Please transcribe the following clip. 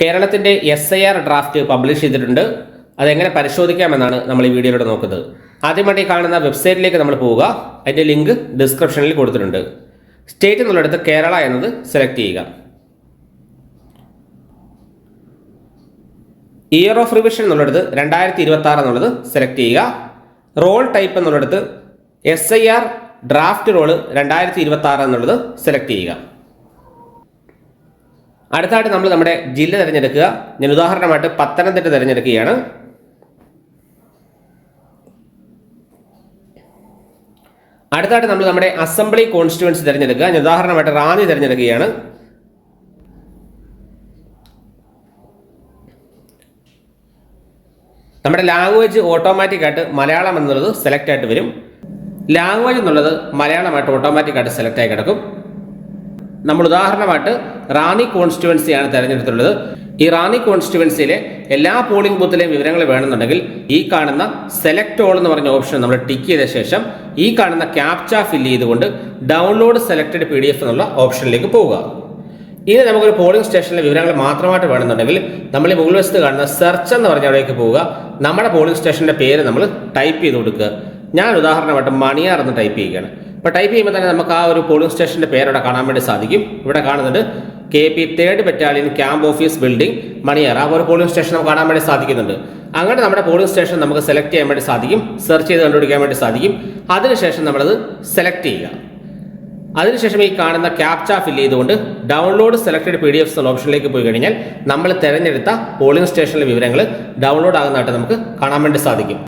കേരളത്തിന്റെ S I R draft publish ചെയ്തിട്ടുണ്ട്. അതെങ്ങനെ പരിശോധിക്കാമെന്നാണ് നമ്മൾ ഈ വീഡിയോയിലൂടെ നോക്കുന്നത്. ആദ്യമായിട്ട് കാണുന്ന വെബ്സൈറ്റിലേക്ക് നമ്മൾ പോവുക. അതിന്റെ ലിങ്ക് ഡിസ്ക്രിപ്ഷനിൽ കൊടുത്തിട്ടുണ്ട്. സ്റ്റേറ്റ് എന്നുള്ളിടത്ത് കേരള എന്നത് സെലക്ട് ചെയ്യുക. ഇയർ ഓഫ് റിവിഷൻ എന്നുള്ളിടത്ത് രണ്ടായിരത്തി ഇരുപത്തി ആറ് എന്നുള്ളത് സെലക്ട് ചെയ്യുക. റോൾ ടൈപ്പ് എന്നുള്ളിടത്ത് S I R draft roll രണ്ടായിരത്തി ഇരുപത്തി ആറ് എന്നുള്ളത് സെലക്ട് ചെയ്യുക. അടുത്തായിട്ട് നമ്മൾ നമ്മുടെ ജില്ല തിരഞ്ഞെടുക്കുക. ഞാൻ ഉദാഹരണമായിട്ട് പത്തനംതിട്ട തിരഞ്ഞെടുക്കുകയാണ്. അടുത്തായിട്ട് നമ്മൾ നമ്മുടെ അസംബ്ലി കോൺസ്റ്റിറ്റ്യുവൻസി തിരഞ്ഞെടുക്കുക. ഞാൻ ഉദാഹരണമായിട്ട് റാന്നി തിരഞ്ഞെടുക്കുകയാണ്. നമ്മുടെ ലാംഗ്വേജ് ഓട്ടോമാറ്റിക് ആയിട്ട് മലയാളം എന്നുള്ളത് സെലക്ട് ആയിട്ട് വരും. ലാംഗ്വേജ് എന്നുള്ളത് മലയാളമായിട്ട് ഓട്ടോമാറ്റിക് ആയിട്ട് സെലക്ട് ആയി കിടക്കും. നമ്മൾ ഉദാഹരണമായിട്ട് റാന്നി കോൺസ്റ്റിറ്റുവൻസിയാണ് തിരഞ്ഞെടുത്തിട്ടുള്ളത്. ഈ റാണി കോൺസ്റ്റിറ്റുവൻസിയിലെ എല്ലാ പോളിംഗ് ബൂത്തിലെയും വിവരങ്ങൾ വേണമെന്നുണ്ടെങ്കിൽ ഈ കാണുന്ന സെലക്ട് ഓൾ എന്ന് പറഞ്ഞ ഓപ്ഷൻ നമ്മൾ ടിക്ക് ചെയ്ത ശേഷം ഈ കാണുന്ന ക്യാപ്ച ഫില്ല് ചെയ്തുകൊണ്ട് ഡൗൺലോഡ് സെലക്റ്റഡ് പി എന്നുള്ള ഓപ്ഷനിലേക്ക് പോവുക. ഇനി നമുക്കൊരു പോളിംഗ് സ്റ്റേഷനിലെ വിവരങ്ങൾ മാത്രമായിട്ട് വേണമെന്നുണ്ടെങ്കിൽ നമ്മൾ ഈ മുകളിൽ വശത്ത് കാണുന്ന സെർച്ച് എന്ന് പറഞ്ഞ അവിടേക്ക് പോവുക. നമ്മുടെ പോളിംഗ് സ്റ്റേഷന്റെ പേര് നമ്മൾ ടൈപ്പ് ചെയ്ത് കൊടുക്കുക. ഞാൻ ഉദാഹരണമായിട്ട് മണിയാർ എന്ന് ടൈപ്പ് ചെയ്യുകയാണ്. ഇപ്പോൾ ടൈപ്പ് ചെയ്യുമ്പോൾ തന്നെ നമുക്ക് ആ ഒരു പോളിംഗ് സ്റ്റേഷന്റെ പേര് അവിടെ കാണാൻ വേണ്ടി സാധിക്കും. ഇവിടെ കാണുന്നത് K P third battalion camp office building Maniyar ആ ഒരു പോളിംഗ് സ്റ്റേഷൻ നമുക്ക് കാണാൻ വേണ്ടി സാധിക്കുന്നുണ്ട്. അങ്ങനെ നമ്മുടെ പോളിംഗ് സ്റ്റേഷൻ നമുക്ക് സെലക്ട് ചെയ്യാൻ വേണ്ടി സാധിക്കും. സെർച്ച് ചെയ്ത് കണ്ടുപിടിക്കാൻ വേണ്ടി സാധിക്കും. അതിനുശേഷം നമ്മളത് സെലക്ട് ചെയ്യുക. അതിനുശേഷം ഈ കാണുന്ന ക്യാപ്ച ഫില്ല് ചെയ്തുകൊണ്ട് download selected P D F എന്ന ഓപ്ഷനിലേക്ക് പോയി കഴിഞ്ഞാൽ നമ്മൾ തിരഞ്ഞെടുത്ത പോളിംഗ് സ്റ്റേഷനിലെ വിവരങ്ങൾ ഡൗൺലോഡ് ആകുന്നതായിട്ട് നമുക്ക് കാണാൻ വേണ്ടി സാധിക്കും.